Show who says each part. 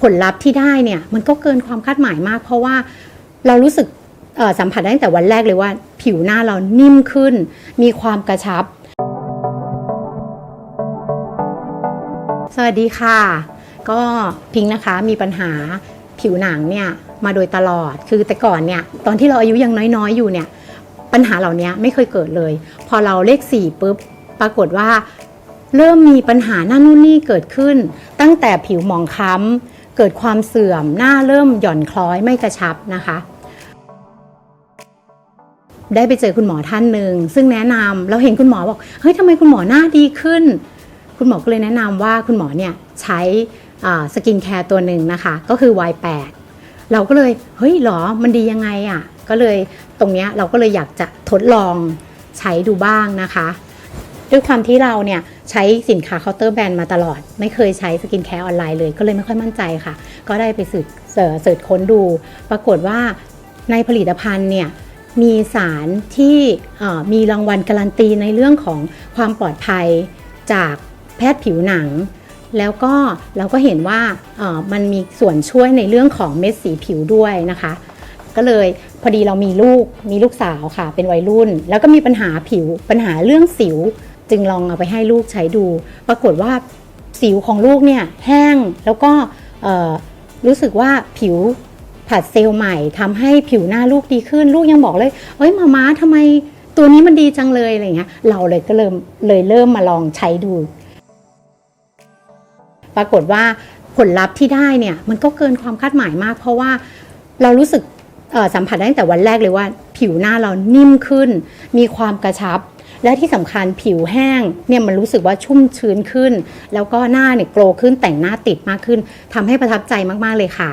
Speaker 1: ผลลัพธ์ที่ได้เนี่ยมันก็เกินความคาดหมายมาก เพราะว่าเรารู้สึกสัมผัสได้ตั้งแต่วันแรกเลยว่า ผิวหน้าเรานิ่มขึ้น มีความกระชับ สวัสดีค่ะ ก็พิงค์นะคะมีปัญหาผิวหนังเนี่ยมาโดยตลอดคือแต่ก่อนเนี่ยตอนที่เราอายุยังน้อยๆอยู่เนี่ยปัญหาเหล่านี้ไม่เคยเกิดเลย พอเราเลขสี่ปุ๊บปรากฏว่าเริ่มมีปัญหาหน้านู่นนี่เกิดขึ้น ตั้งแต่ผิวหมองคล้ำ เกิดความเสื่อมหน้าเริ่มหย่อนคล้อยไม่กระชับนะคะ ได้ไปเจอคุณหมอท่านหนึ่งซึ่งแนะนำเราเห็นคุณหมอบอกเฮ้ยทำไมคุณหมอหน้าดีขึ้น คุณหมอก็เลยแนะนำว่าคุณหมอเนี่ยใช้สกินแคร์ตัวหนึ่งนะคะ ก็คือ Y8 เราก็เลยเฮ้ยหรอมันดียังไงอะ่ะ ก็เลยตรงเนี้ยเราก็เลยอยากจะทดลองใช้ดูบ้างนะคะ ด้วยความที่เราเนี่ยใช้สินค้าเคาน์เตอร์แบรนด์มาตลอด ไม่เคยใช้สกินแคร์ออนไลน์เลย ก็เลยไม่ค่อยมั่นใจค่ะ ก็ได้ไปสืบเสิร์ชค้นดู ปรากฏว่าในผลิตภัณฑ์เนี่ยมีสารที่มีรางวัลการันตีในเรื่องของความปลอดภัยจากแพทย์ผิวหนัง แล้วก็เราก็เห็นว่ามันมีส่วนช่วยในเรื่องของเม็ดสีผิวด้วยนะคะ ก็เลยพอดีเรามีลูกมีลูกสาวค่ะ เป็นวัยรุ่น แล้วก็มีปัญหาผิวปัญหาเรื่องสิว จึงลองเอาไปให้ลูกใช้ดู ปรากฏว่าสิวของลูกเนี่ยแห้งแล้วก็รู้สึกว่าผิวผัดเซลล์ใหม่ทำให้ผิวหน้าลูกดีขึ้น ลูกยังบอกเลยเอ้ยมาม้าทำไมตัวนี้มันดีจังเลยอะไรเงี้ยเราเลยก็เริ่มเลยเริ่มมาลองใช้ดู ปรากฏว่าผลลัพธ์ที่ได้เนี่ยมันก็เกินความคาดหมายมาก เพราะว่าเรารู้สึกสัมผัสได้ตั้งแต่วันแรกเลยว่า ผิวหน้าเรานิ่มขึ้น มีความกระชับ และที่สำคัญผิวแห้งเนี่ยมันรู้สึกว่าชุ่มชื้นขึ้น แล้วก็หน้าเนี่ยโกลขึ้นแต่งหน้าติดมากขึ้นทำให้ประทับใจมากๆเลยค่ะ